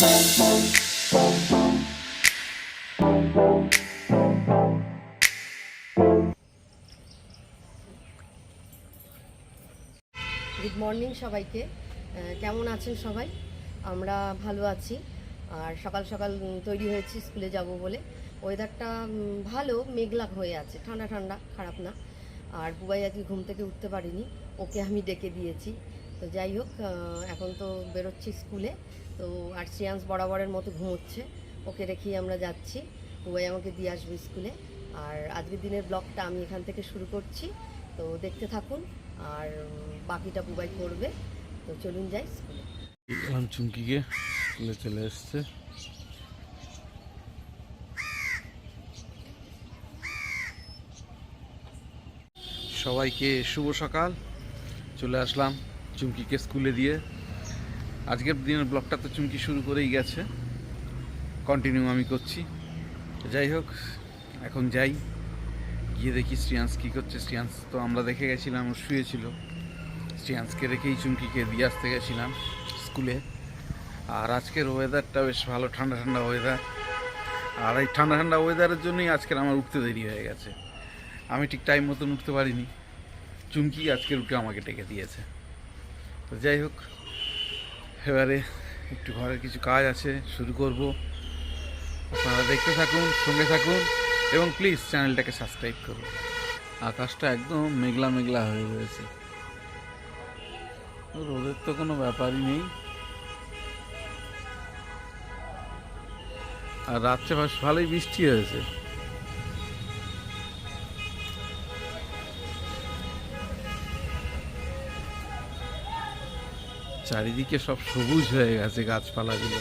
Good morning সবাইকে। কেমন আছেন সবাই? আমরা ভালো আছি। আর সকাল সকাল তৈরি হয়েছি, স্কুলে যাব বলে। ওয়েদারটা ভালো, মেঘলা হয়ে আছে। ঠান্ডা ঠান্ডা, খারাপ না। আর বুবাই আজকে ঘুম থেকে উঠতে পারিনি। ওকে আমি ডেকে দিয়েছি। তো যাই হোক এখন তো বেরোচ্ছি স্কুলে, তো আর শ্রেয়াংশ বরাবরের মতো ঘুমোচ্ছে। ওকে রেখেই আমরা যাচ্ছি। বুবাই আমাকে দিয়ে আসবে স্কুলে। আর আজকের দিনের ব্লগটা আমি এখান থেকে শুরু করছি। তো দেখতে থাকুন, আর বাকিটা বুবাই করবে। তো চলুন যাই স্কুলে। চুমকিকে স্কুলে চলে এসছে। সবাইকে শুভ সকাল। চলে আসলাম চুমকিকে স্কুলে দিয়ে। আজকের দিনের ব্লগটা তো চুমকি শুরু করেই গেছে। কন্টিনিউ আমি করছি। যাই হোক, এখন যাই। গিয়ে দেখি শ্রিয়াংশ কী করছে। শ্রিয়াংশ তো আমরা দেখে গেছিলাম, ও শুয়েছিল। শ্রিয়াংশকে রেখেই চুমকিকে দিয়ে আসতে গেছিলাম স্কুলে। আর আজকের ওয়েদারটা বেশ ভালো, ঠান্ডা ঠান্ডা ওয়েদার আর এই ঠান্ডা ঠান্ডা ওয়েদারের জন্যই আজকের আমার উঠতে দেরি হয়ে গেছে। আমি ঠিক টাইম মতন উঠতে পারিনি। চুমকি আজকের উঠে আমাকে ডেকে দিয়েছে। তো যাই হোক, এবারে একটু ঘরের কিছু কাজ আছে, শুরু করব। আপনারা দেখতে থাকুন, সঙ্গে থাকুন, এবং প্লিজ চ্যানেলটাকে সাবস্ক্রাইব করুন। আকাশটা একদম মেঘলা মেঘলা হয়ে রয়েছে। রোদের তো কোনো ব্যাপারই নেই। আর রাত্রে ভালোই বৃষ্টি হয়েছে। চারিদিকে সব সবুজ হয়ে গেছে গাছপালাগুলো।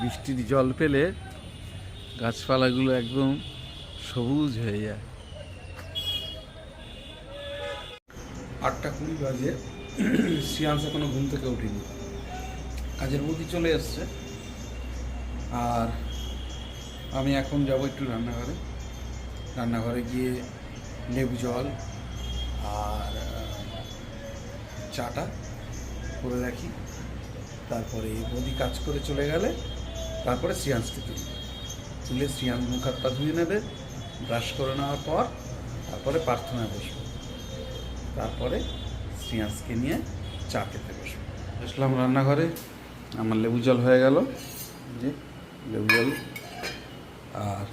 বৃষ্টির জল পেলে গাছপালাগুলো একদম সবুজ হয়ে যায়। আটটা কুড়ি বাজে শ্রিয়াংশ এখনও ঘুম থেকে উঠিনি। কাজের বৌদি চলে এসছে। আর আমি এখন যাব একটু রান্নাঘরে। রান্নাঘরে গিয়ে লেবু জল আর চাটা। করে রাখি। তারপরে বৌদি কাজ করে চলে গেলে তারপরে শ্রিয়াংশকে তুলবে তুলে শ্রিয়াংশ মুখ হাত পা ধুয়ে নেবে, ব্রাশ করে নেওয়ার পর তারপরে প্রার্থনায় বসবো। তারপরে শ্রিয়াংশকে নিয়ে চা খেতে বসবো। আসলাম রান্নাঘরে, আমার লেবু জল হয়ে গেল। যে লেবু জল। আর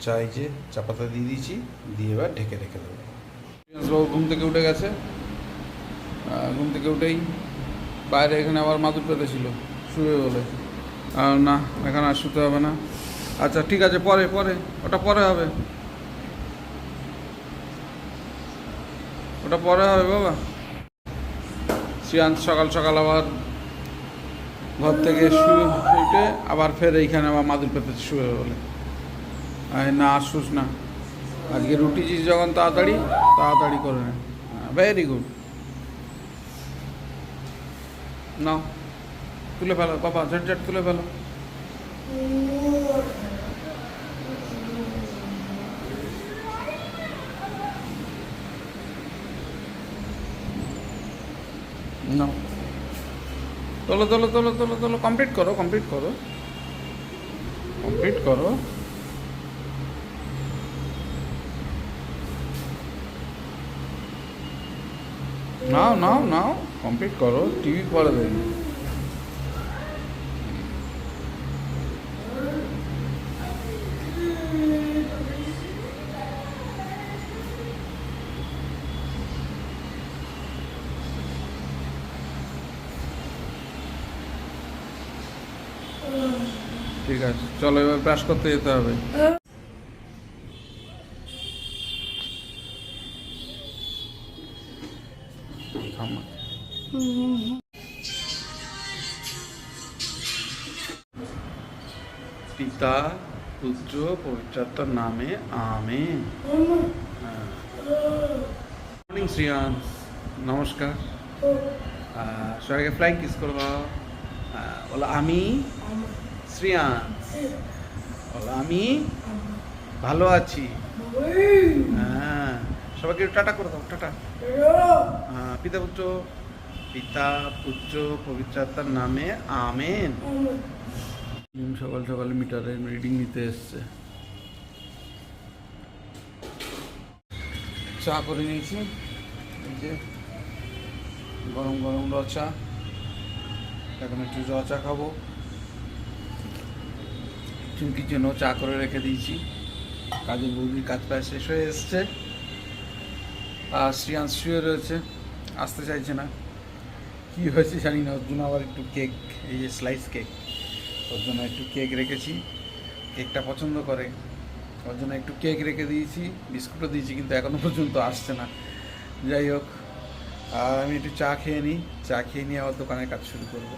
চাই যে চা পাতা দিয়ে দিয়েছি, দিয়ে এবার ঢেকে রেখে দেবো। শ্রিয়াংশবাবু ঘুম থেকে উঠে গেছে। ঘুম থেকে উঠেই বাইরে এখানে আবার মাদুর পেতে ছিল শুয়ে বলে। আর না, এখানে আর শুতে হবে না। আচ্ছা ঠিক আছে, পরে পরে, ওটা পরে হবে। ওটা পরে হবে, বাবা। শ্রিয়ান্ত সকাল সকাল আবার ঘর থেকে শুয়ে উঠে আবার ফের এইখানে আবার মাদুর পেতে শুয়ে বলে। না, আসুস না। আজকে রুটি চিজ যখন তাড়াতাড়ি তাড়াতাড়ি করে নেয় ভেরি গুড নাও, তুলে ফেলো, বাবা ঝট ঝট তুলে ফেলো। নাও। তোলো তোলো তোলো তোলো তোলো কমপ্লিট করো কমপ্লিট করো। কমপ্লিট করো। নাও নাও নাও। কমপ্লিট করো টিভি পরে দেখি ঠিক আছে চলো এবার ব্রাশ করতে যেতে হবে। পিতা পুত্র পবিত্রাত্মার নামে আমে মর্নিং শ্রিয়ান। নমস্কার। সবাইকে ফ্লাইং কিস আহ, বলো আমি? শ্রিয়ান। বলো আমি? ভালো আছি। হ্যাঁ। সবাইকে টাটা করে দাও টাটা। হ্যাঁ পিতা পুত্র। পিতা পুত্র পবিত্রাত্মার নামে আমেন। সকাল সকাল মিটারে রিডিং নিতে এসছে। চা করে নিয়েছি। এই যে গরম গরম র চা। এখন একটু র চা খাব। চুমকির জন্য চা করে রেখে দিয়েছি। কাজের বৌদির কাজ প্রায় শেষ হয়ে এসছে। আর শ্রিয়াংশ শুয়ে রয়েছে। আসতে চাইছে না। কি হয়েছে জানি না। ওর জন্য আবার একটু কেক, এই যে স্লাইস কেক ওর জন্য একটু কেক রেখেছি। কেকটা পছন্দ করে। ওর জন্য একটু কেক রেখে দিয়েছি, বিস্কুটও দিয়েছি, কিন্তু এখনও পর্যন্ত আসছে না। যাই হোক, আর আমি একটু চা খেয়ে নিই। চা খেয়ে নিয়ে আবার দোকানের কাজ শুরু করব।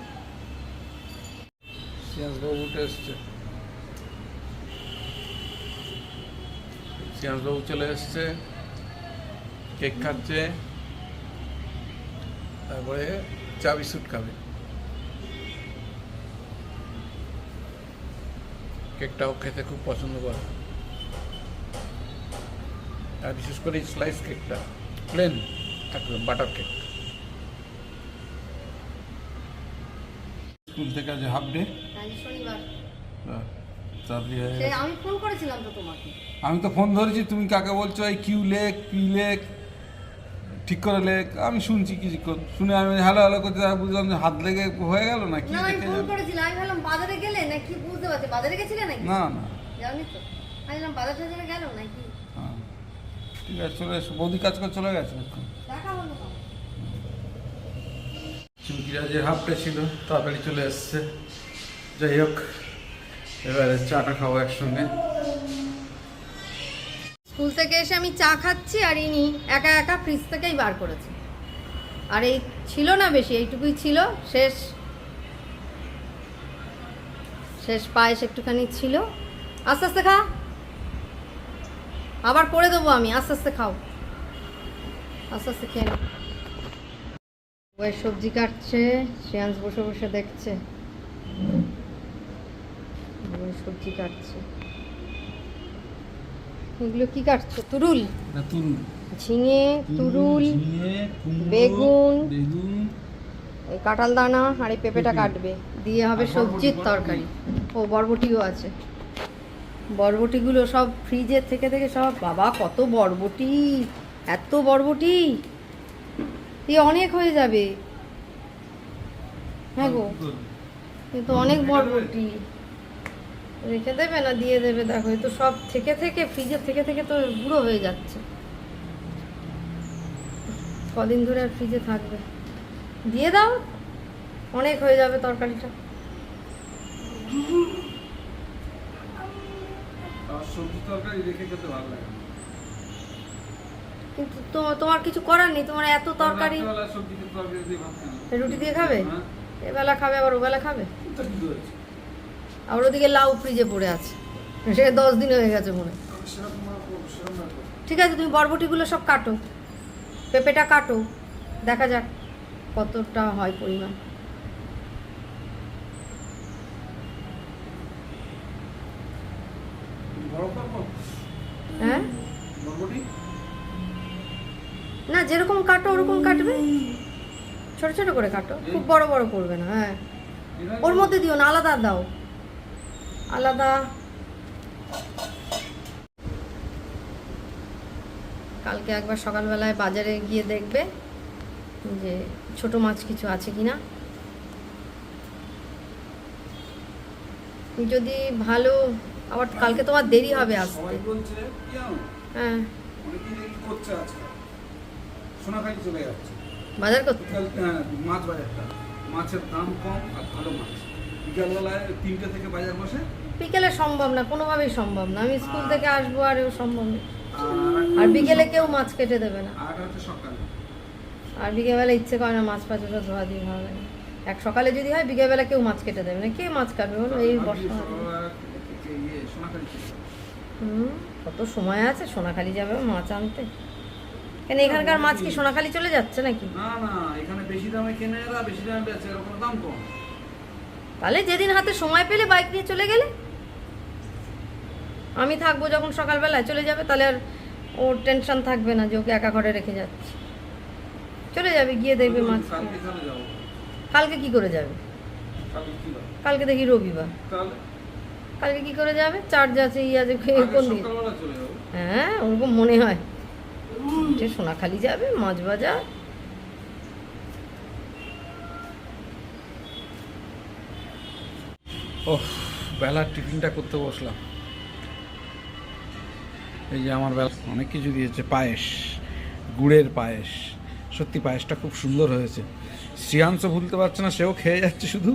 সিয়াসবাবু উঠে চলে এসছে। কেক খাচ্ছে। তারপরে চা বিস্কুট খাবে। কেকটাও খেতে খুব পছন্দ করে। আর বিশেষ করে এই স্লাইস কেকটা প্লেন একদম বাটার কেক স্কুল থেকে আজ হাফ ডে হয়ে গেছে। আমি ফোন করেছিলাম তো তোমাকে। আমি তো ফোন ধরেছি তুমি কাকে বলছো এই কিউ লেক পি লেক ঠিক করে আমি শুনছি কিছুক্ষণ শুনে আমি হ্যালো হ্যালো করতে বুঝলাম যে হাত লেগে হয়ে গেল না কি না আমি দেখে ফোন করেছিলাম আমি ভাবলাম বাজারে গেলে নাকি বুঝতে পারছি। বাজারে গেছিলে নাকি? না না। জানি তো। আমি ভাবলাম বাজার টাজারে গেল নাকি? হ্যাঁ। ঠিক আছে চলে এসো। বৌদি কাজ করে চলে গেছে। চুমকিরা যে হাফটা ছিল তাড়াতাড়ি চলে এসছে। যাই হোক এবারে চাটা খাব একসঙ্গে। থেকে এসে আমি চা খাচ্ছি আর ইনি একা একা ফ্রিজ থেকেই বার করেছে। আর এই ছিল না বেশি, এইটুকুই ছিল, শেষ। শেষ পায়েস একটুখানি ছিল। আস্তে আস্তে খা। আবার করে দেবো আমি, আস্তে আস্তে খাও। আস্তে আস্তে খেয়ে নাও। ওই সবজি কাটছে, শ্রেয়াংশ বসে বসে দেখছে। সবজি কাটছে। এগুলো কি কাটছো? তুরুল? না তুরুল। ঝিঙে তুরুল বেগুন। বেগুন। এই কাঁঠাল দানা আর এই পেঁপেটা কাটবে। দিয়ে হবে সবজির তরকারি। ও বরবটিও আছে। বরবটিগুলো সব ফ্রিজের থেকে থেকে সব বাবা কত বরবটি! এত বরবটি! এই অনেক হয়ে যাবে। হ্যাঁ গো। কিন্তু অনেক বরবটি। রেখে দেবে না দিয়ে দেবে? দেখো এই তো সব থেকে থেকে ফ্রিজের থেকে থেকে তো বুড়ো হয়ে যাচ্ছে। কদিন ধরে আর ফ্রিজে থাকবে। দিয়ে দাও অনেক হয়ে যাবে তরকারিটা। কিন্তু তোমার কিছু করার নেই? তোমার এত তরকারি। রুটি দিয়ে খাবে? হ্যাঁ, এবেলা খাবে আবার ওবেলা খাবে? আবার ওদিকে লাউ ফ্রিজে পড়ে আছে। সে দশ দিন হয়ে গেছে মনে। আর আর। ঠিক আছে, তুমি বরবটিগুলো সব কাটো। পেঁপেটা কাটো। দেখা যাক কতটা হয় পরিমাণ। হ্যাঁ? না, যেরকম কাটো, ওরকম কাটবে। ছোট ছোট করে কাটো। খুব বড় বড় করবে না হ্যাঁ। ওর মধ্যে দিও না, আলাদা দাও। আলাদা। কালকে একবার সকালবেলায় বাজারে গিয়ে দেখবে যে ছোট মাছ কিছু আছে কিনা। যদি ভালো আবার কালকে তোমার দেরি হবে আসতে। কি? হ্যাঁ। বাজার করতে? হ্যাঁ, মাছ বাজারটা। মাছের দাম কম আর ভালো মাছ। বিকালবেলায় তিনটে থেকে বাজার বসে? বিকেলে সম্ভব না কোনোভাবেই সম্ভব না। আমি স্কুল থেকে আসব আর এও সম্ভব না। আর বিকেলে কেউ মাছ কেটে দেবে না। আর হচ্ছে সকালে? আর বিকেলবেলা ইচ্ছে করে না মাছ ফাছ ওটা ধোয়া দিয়ে ভালো লাগে এক সকালে যদি হয় বিকেলবেলা কেউ মাছ কেটে দেবে না। কে মাছ কাটবে বলো? এই বর্ষা। হুম কত সময় আছে? সোনাখালি যাবে মাছ আনতে? কেন এখানকার মাছ কি সোনাখালি চলে যাচ্ছে নাকি? না না এখানে বেশি দামে কেনে বেশি দামে বেচে এর কোনো দাম কম। তাহলে যেদিন হাতে সময় পেলে বাইক নিয়ে চলে গেলে? আমি থাকব যখন সকালবেলায় চলে যাবে তাহলে আর ওর টেনশন থাকবে না যে ওকে একা ঘরে রেখে যাচ্ছে। চলে যাবে গিয়ে দেখবে মাছ কালকে কি করে যাবে? কালকে দেখি রবিবার। কালকে কি করে যাবে? চার্জ আছে ই আছে কোন দিকে হ্যাঁ ওরকম মনে হয়। যে সোনাখালি যাবে মাছ বাজার ওহ, বেলার টিফিনটা করতে বসলাম। এই যে আমার বেলা, অনেক কিছু দিয়েছে, পায়েস, গুড়ের পায়েস, সত্যি পায়েসটা খুব সুন্দর হয়েছে। শ্রিয়াংশও ভুলতে পারছে না, সেও খেয়ে যাচ্ছে শুধু।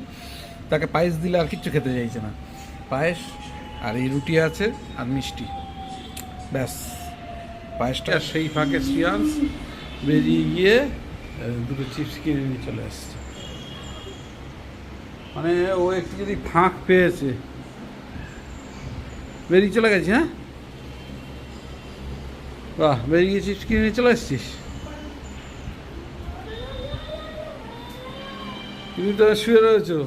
তাকে পায়েস দিলে আর কিচ্ছু খেতে চাইছে না। পায়েস আর এই রুটি আছে আর মিষ্টি। ব্যাস, পায়েসটা সেই ফাঁকে শ্রিয়াংশ বেরিয়ে গিয়ে দুটো চিপস কিনে নিয়ে চলে আসছে। মানে ও একটু যদি ফাঁক পেয়েছে। বেরিয়ে চলে গেছি হ্যাঁ? বাহ বেরিয়ে গেছিস কিনে চলে এসছিস? তুমি তো শুয়ে রয়েছো।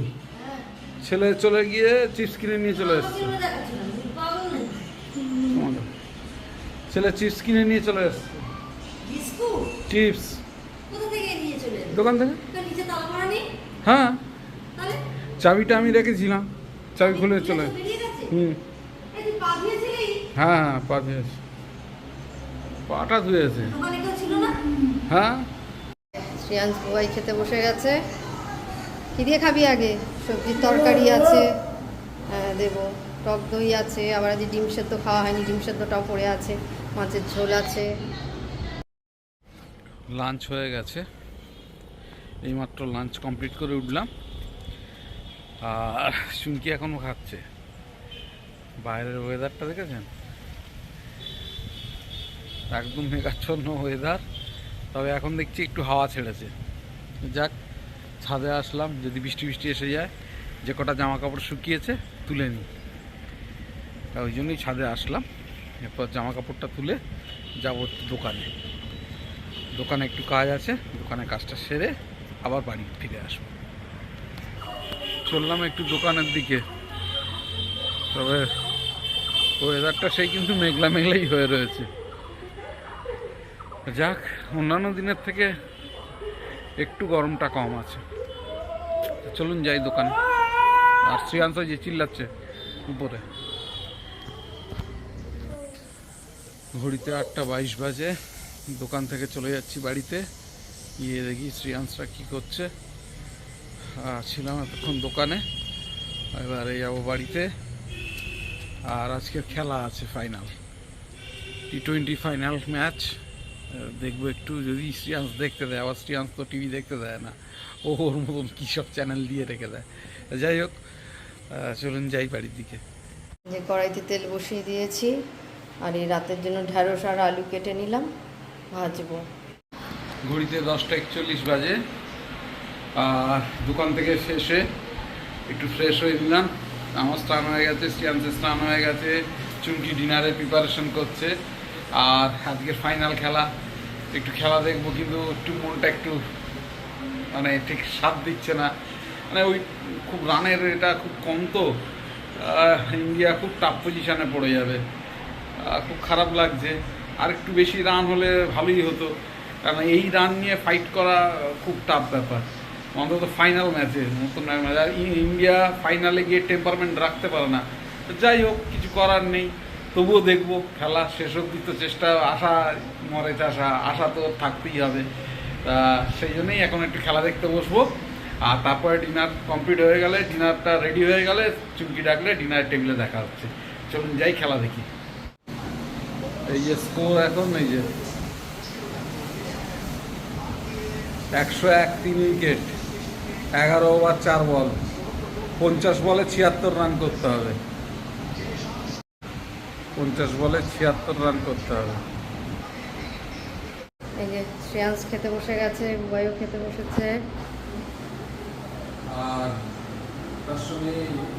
ছেলে চলে গিয়ে চিপস কিনে নিয়ে চলে এসছে। ছেলে চিপস কিনে নিয়ে চলে এসছে। চিপস? দোকান থেকে? হ্যাঁ। চাবিটা আমি রেখেছিলাম। চাবি খুলে চলে। হুম। হ্যাঁ হ্যাঁ পা ধুয়েছে। পাটা ধুয়েছে। হ্যাঁ? শ্রিয়াংশ বুবাই খেতে বসে গেছে। কি দিয়ে খাবি আগে? সবজির তরকারি আছে। হ্যাঁ দেবো। টক দই আছে। আবার আজ ডিম সেদ্ধ খাওয়া হয়নি। ডিম সেদ্ধটাও পড়ে আছে। মাছের ঝোল আছে। লাঞ্চ হয়ে গেছে। এইমাত্র লাঞ্চ কমপ্লিট করে উঠলাম। আর চুমকি এখনও খাচ্ছে। বাইরের ওয়েদারটা দেখেছেন? একদম মেঘাচ্ছন্ন ওয়েদার তবে এখন দেখছি একটু হাওয়া ছেড়েছে। যাক, ছাদে আসলাম, যদি বৃষ্টি বৃষ্টি এসে যায়, যে কটা জামা কাপড় শুকিয়েছে, তুলে নিই। তা ওই জন্যই ছাদে আসলাম। এরপর জামা কাপড়টা তুলে যাব দোকানে। দোকানে একটু কাজ আছে, দোকানে কাজটা সেরে আবার বাড়ি ফিরে আসব। চললাম একটু দোকানের দিকে। তবে ওয়েদারটা সেই কিন্তু মেঘলা মেঘলাই হয়ে রয়েছে। যাক, অন্যান্য দিনের থেকে একটু গরমটা কম আছে। চলুন যাই দোকানে। আর শ্রীয়াংশ যে চিল্লাচ্ছে উপরে। ঘড়িতে আটটা বাইশ বাজে। দোকান থেকে চলে যাচ্ছি বাড়িতে। গিয়ে দেখি শ্রিয়াংশরা কী করছে। ছিলাম এতক্ষণ দোকানে এবারে যাব বাড়িতে। আর আজকে খেলা আছে final T twenty final match দেখব একটু যদি শ্রিয়াংশ দেখতে দেয় আবার শ্রিয়াংশ তো টিভি দেখতে দেয় না। ও ওর মতন কী সব চ্যানেল দিয়ে রেখে দেয়। যাই হোক চলুন যাই বাড়ির দিকে। যে কড়াইতে তেল বসিয়ে দিয়েছি আর এই রাতের জন্য ঢ্যাঁড়স আর আলু কেটে নিলাম ভাজবো। ঘড়িতে দশটা একচল্লিশ বাজে। আর দোকান থেকে শেষে একটু ফ্রেশ হয়ে নিলাম। আমার স্নান হয়ে গেছে শ্রিয়ান্তের স্নান হয়ে গেছে, চুমকি ডিনারে প্রিপারেশন করছে। আর আজকের ফাইনাল খেলা, একটু খেলা দেখব, কিন্তু একটু মনটা একটু মানে ঠিক সাথ দিচ্ছে না। মানে ওই খুব রানের এটা খুব কম তো। ইন্ডিয়া খুব টাফ পজিশানে পড়ে যাবে। খুব খারাপ লাগছে। আর একটু বেশি রান হলে ভালোই হতো। কারণ এই রান নিয়ে ফাইট করা খুব টাফ ব্যাপার। অন্তত ফাইনাল ম্যাচে নতুন ম্যাচ ইন্ডিয়া ফাইনালে গিয়ে টেম্পারমেন্ট রাখতে পারে না। যাই হোক, কিছু করার নেই। তবুও দেখব, খেলা শেষ অব্দি তো চেষ্টা, আশা মরে চাষা আশা তো থাকতেই হবে। তা সেই জন্যই এখন একটু খেলা দেখতে বসবো। আর তারপরে ডিনার কমপ্লিট হয়ে গেলে ডিনারটা রেডি হয়ে গেলে চুমকি ডাকলে ডিনার টেবিলে দেখা হচ্ছে। চলুন যাই খেলা দেখি। এই যে স্কোর এখন, এই যে। একশো এক তিন উইকেট এগারো ওভার চার বল পঞ্চাশ বলে ছিয়াত্তর রান করতে হবে। পঞ্চাশ বলে ছিয়াত্তর রান করতে হবে। এই যে শ্রেয়াংশ খেতে বসে গেছে খেতে বসেছে। আর তার সঙ্গে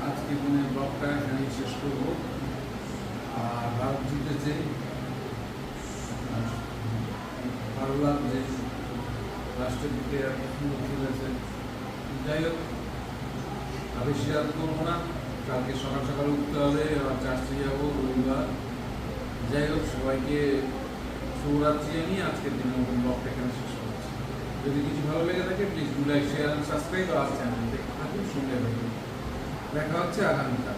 আজকে দিনের ব্লগটা এখানেই শেষ করব। আর ভারত জিতেছে। ভালো লাগছে দিকে এত সুন্দর খেলেছে যাই হোক, আমি বেশি করব না। কালকে সকাল সকাল উঠতে হবে আবার চার্চে যাব, রবিবার। যাই হোক, সবাইকে শুভরাত্রি জানিয়ে আজকের দিনে ব্লগটা এখানে শেষ করছি। যদি কিছু ভালো লেগে থাকে please do like share and subscribe R channel দেখতে থাকুন সঙ্গে দেখা হচ্ছে আগামীকাল।